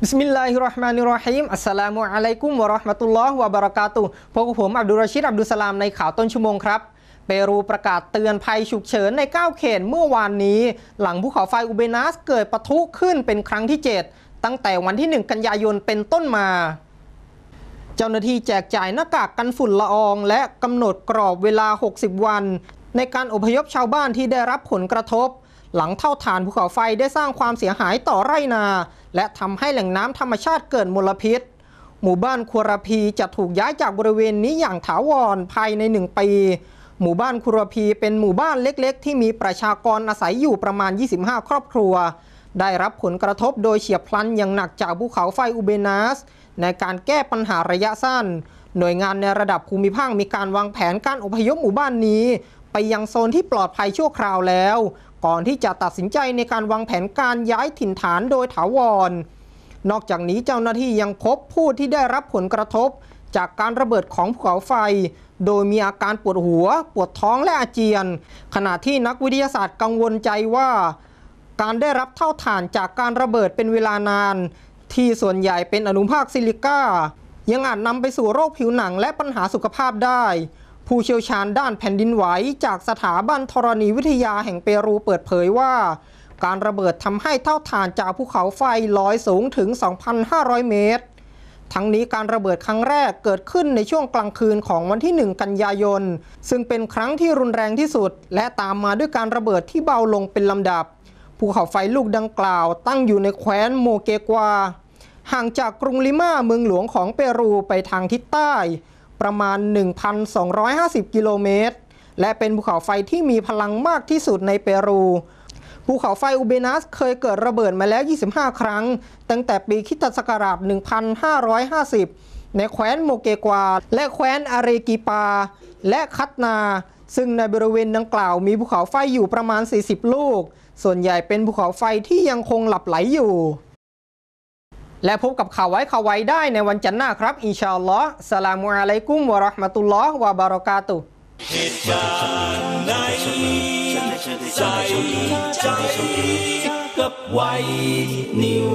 Bismillahirrahmanirrahim. Assalamualaikum warahmatullahi wabarakatuh. Pokok ผม Abdul Rashid Abdul Salam ในข่าวต้นชั่วโมงครับ ปรูประกาศเตือนภัยฉุกเฉินใน 9 เขตเมื่อวานนี้ หลังภูเขาไฟอุเบนัสเกิดปะทุขึ้นเป็นครั้งที่ 7 ตั้งแต่วันที่ 1 กันยายนเป็นต้นมา เจ้าหน้าที่แจกจ่ายหน้ากากกันฝุ่นละออง และกำหนดกรอบเวลา 60 วัน ในการอพยพชาวบ้านที่ได้รับผลกระทบ หลังเท่าฐานภูเขาไฟได้สร้างความเสียหายต่อไร่นา และทำให้แหล่งน้ำธรรมชาติเกิดมลพิษหมู่บ้านควรพีจะถูกย้ายจากบริเวณนี้อย่างถาวรภายใน1ปี หมู่บ้านคุรพีเป็นหมู่บ้านเล็กๆ ที่มีประชากรอาศัยอยู่ประมาณ 25 ครอบครัว ได้รับผลกระทบโดยเฉียบพลันอย่างหนักจากภูเขาไฟอุเบนัสในการแก้ปัญหาระยะสั้น หน่วยงานในระดับภูมิภาคมีการวางแผนการอพยพหมู่บ้านนี้ ไปยังโซนที่ปลอดภัยชั่วคราวแล้ว ก่อนที่จะตัดสินใจในการวางแผนการย้ายถิ่นฐานโดยถาวร นอกจากนี้เจ้าหน้าที่ยังพบผู้ที่ได้รับผลกระทบ จากการระเบิดของภูเขาไฟ โดยมีอาการปวดหัว ปวดท้องและอาเจียน ขณะที่นักวิทยาศาสตร์กังวลใจว่า การได้รับเท่าฐานจากการระเบิดเป็นเวลานาน ที่ส่วนใหญ่เป็นอนุภาคซิลิก้า ยังอาจนำไปสู่โรคผิวหนังและปัญหาสุขภาพได้ ผู้เชี่ยวชาญด้านแผ่นดินไหวจากสถาบันธรณีวิทยาแห่งเปรูเปิดเผยว่าการระเบิดทำให้เท่าฐานจากภูเขาไฟลอยสูงถึง 2,500 เมตร ทั้งนี้การระเบิดครั้งแรกเกิดขึ้นในช่วงกลางคืนของวันที่ 1 กันยายน ซึ่งเป็นครั้งที่รุนแรงที่สุด และตามมาด้วยการระเบิดที่เบาลงเป็นลำดับ ภูเขาไฟลูกดังกล่าว ตั้งอยู่ในแคว้นโมเกกวา ห่างจากกรุงลิมาเมืองหลวงของเปรูไปทางทิศใต้ ประมาณ 1,250 กิโลเมตร และเป็นภูเขาไฟที่มีพลังมากที่สุดในเปรู ภูเขาไฟอุเบนัสเคยเกิดระเบิดมาแล้ว 25 ครั้ง ตั้งแต่ปีคริสตศักราช 1550 ในแคว้นโมเกกวา และแคว้นอาเรกิปา และคัตนา ซึ่งในบริเวณดังกล่าวมีภูเขาไฟอยู่ประมาณ 40 ลูก ส่วนใหญ่เป็นภูเขาไฟที่ยังคงหลับไหลอยู่ และพบกับข่าวไว้ข่าวไว้ได้ในวันจันทร์หน้าครับ อินชาอัลลอฮ์สลามุอะลัยกุมวะราะห์มะตุลลอฮ์วะบารอกาตุฮ์เหตุการณ์ใน ใจใจกับไว้นิว